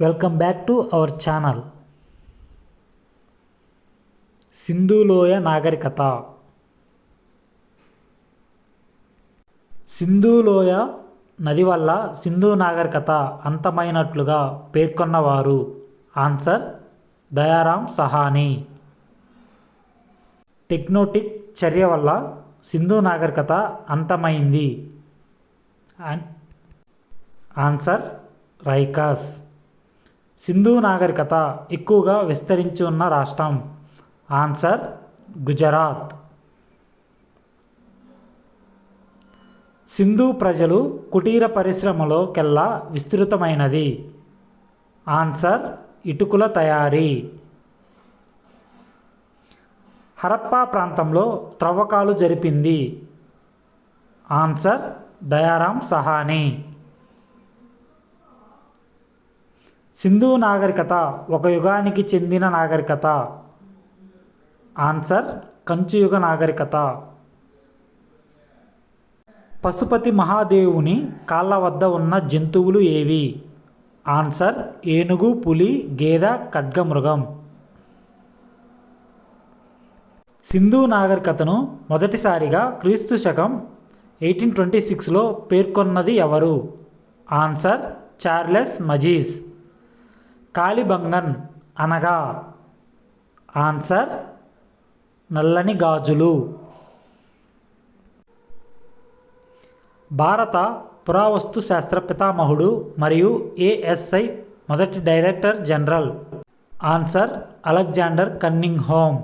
Welcome back to our channel. సింధులోయ నాగరికత. సింధులోయ నది వల్ల సింధు నాగరికత అంతమైనట్లుగా పేర్కొన్నవారు. ఆన్సర్ దయారాం సహాని. టెక్నోటిక్ చర్య వల్ల సింధు నాగరికత అంతమైంది. ఆన్సర్ రైకాస్. సింధు నాగరికత ఎక్కువగా విస్తరించి ఉన్న రాష్ట్రం. ఆన్సర్ గుజరాత్. సింధు ప్రజలు కుటీర పరిశ్రమలోకెల్లా విస్తృతమైనది. ఆన్సర్ ఇటుకుల తయారీ. హరప్పా ప్రాంతంలో త్రవ్వకాలు జరిపింది. ఆన్సర్ దయారాం సహానీ. సింధు నాగరికత ఒక యుగానికి చెందిన నాగరికత. ఆన్సర్ కంచుయుగ నాగరికత. పశుపతి మహాదేవుని కాళ్ళ వద్ద ఉన్న జంతువులు ఏవి? ఆన్సర్ ఏనుగు పులి గేద ఖడ్గమృగం. సింధు నాగరికతను మొదటిసారిగా క్రీస్తు శకం ఎయిటీన్ ట్వంటీ సిక్స్లో పేర్కొన్నది ఎవరు? Answer Charles మజీస్. కాలిబంగన్ అనగా ఆన్సర్ నల్లని గాజులు. భారత పురావస్తు శాస్త్ర పితామహుడు మరియు ఏఎస్ఐ మొదటి director general. Answer Alexander Cunningham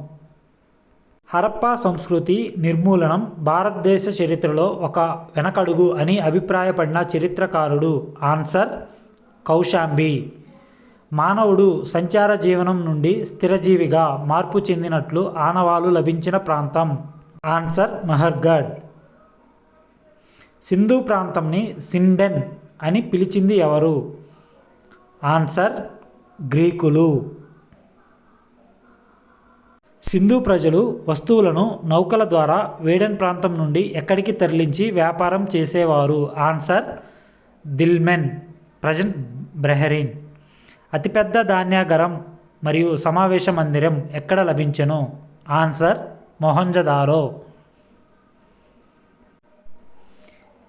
Harappa సంస్కృతి నిర్మూలనం భారతదేశ చరిత్రలో ఒక వెనకడుగు అని అభిప్రాయపడిన చరిత్రకారుడు. ఆన్సర్ కౌశాంబి. మానవుడు సంచార జీవనం నుండి స్థిరజీవిగా మార్పు చెందినట్లు ఆనవాలు లభించిన ప్రాంతం. ఆన్సర్ మహర్గఢ్ సింధు ప్రాంతంని సిండెన్ అని పిలిచింది ఎవరు? ఆన్సర్ గ్రీకులు. సింధు ప్రజలు వస్తువులను నౌకల ద్వారా వేడెన్ ప్రాంతం నుండి ఎక్కడికి తరలించి వ్యాపారం చేసేవారు? Answer Dilmun present Bahrain. అతిపెద్ద ధాన్యాగరం మరియు సమావేశ మందిరం ఎక్కడ లభించెను? ఆన్సర్ మొహంజదారో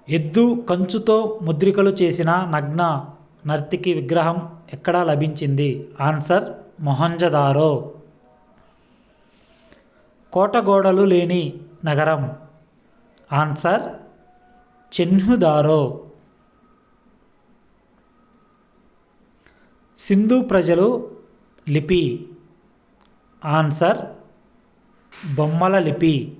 ఎద్దు కంచుతో ముద్రికలు చేసిన నగ్న నర్తికి విగ్రహం ఎక్కడ లభించింది? ఆన్సర్ మొహంజదారో కోటగోడలు లేని నగరం. ఆన్సర్ చెన్హుదారో. సింధు ప్రజలు లిపి ఆన్సర్ బొమ్మల లిపి.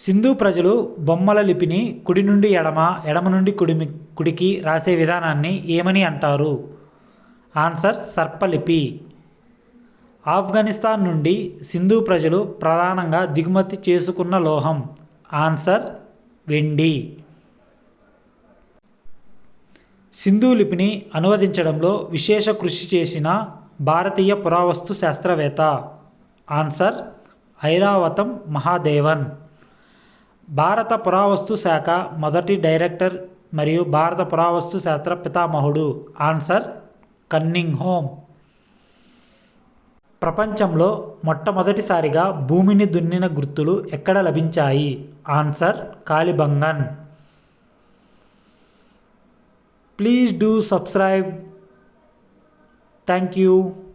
సింధు ప్రజలు బొమ్మల లిపిని కుడి నుండి ఎడమ ఎడమ నుండి కుడిమి కుడికి రాసే విధానాన్ని ఏమని అంటారు? ఆన్సర్ సర్పలిపి ఆఫ్ఘనిస్తాన్ నుండి సింధు ప్రజలు ప్రధానంగా దిగుమతి చేసుకున్న లోహం. ఆన్సర్ వెండి. సింధు లిపిని అనువదించడంలో విశేష కృషి చేసిన భారతీయ పురావస్తు శాస్త్రవేత్త. ఆన్సర్ ఐరావతం మహాదేవన్. భారత పురావస్తు శాఖ మొదటి డైరెక్టర్ మరియు భారత పురావస్తు శాస్త్ర పితామహుడు. Answer Cunningham. ప్రపంచంలో మొట్టమొదటిసారిగా భూమిని దున్నిన గుర్తులు ఎక్కడ లభించాయి? Answer Kalibangan. please do subscribe. Thank you.